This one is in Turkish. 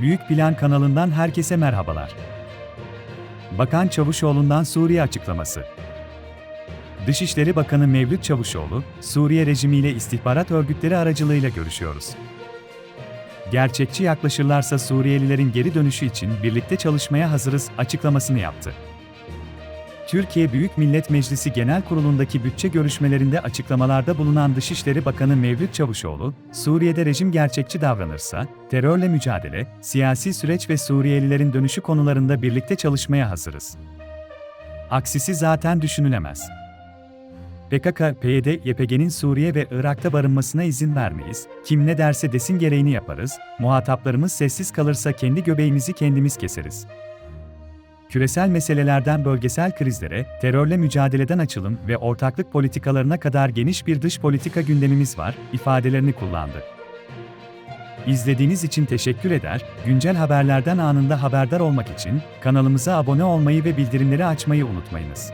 Büyük Plan kanalından herkese merhabalar. Bakan Çavuşoğlu'ndan Suriye açıklaması. Dışişleri Bakanı Mevlüt Çavuşoğlu, Suriye rejimiyle istihbarat örgütleri aracılığıyla görüşüyoruz. Gerçekçi yaklaşırlarsa Suriyelilerin geri dönüşü için birlikte çalışmaya hazırız açıklamasını yaptı. Türkiye Büyük Millet Meclisi Genel Kurulu'ndaki bütçe görüşmelerinde açıklamalarda bulunan Dışişleri Bakanı Mevlüt Çavuşoğlu, Suriye'de rejim gerçekçi davranırsa, terörle mücadele, siyasi süreç ve Suriyelilerin dönüşü konularında birlikte çalışmaya hazırız. Aksisi zaten düşünülemez. PKK, PYD, YPG'nin Suriye ve Irak'ta barınmasına izin vermeyiz, kim ne derse desin gereğini yaparız, muhataplarımız sessiz kalırsa kendi göbeğimizi kendimiz keseriz küresel meselelerden bölgesel krizlere, terörle mücadeleden açılım ve ortaklık politikalarına kadar geniş bir dış politika gündemimiz var, ifadelerini kullandı. İzlediğiniz için teşekkür eder, güncel haberlerden anında haberdar olmak için kanalımıza abone olmayı ve bildirimleri açmayı unutmayınız.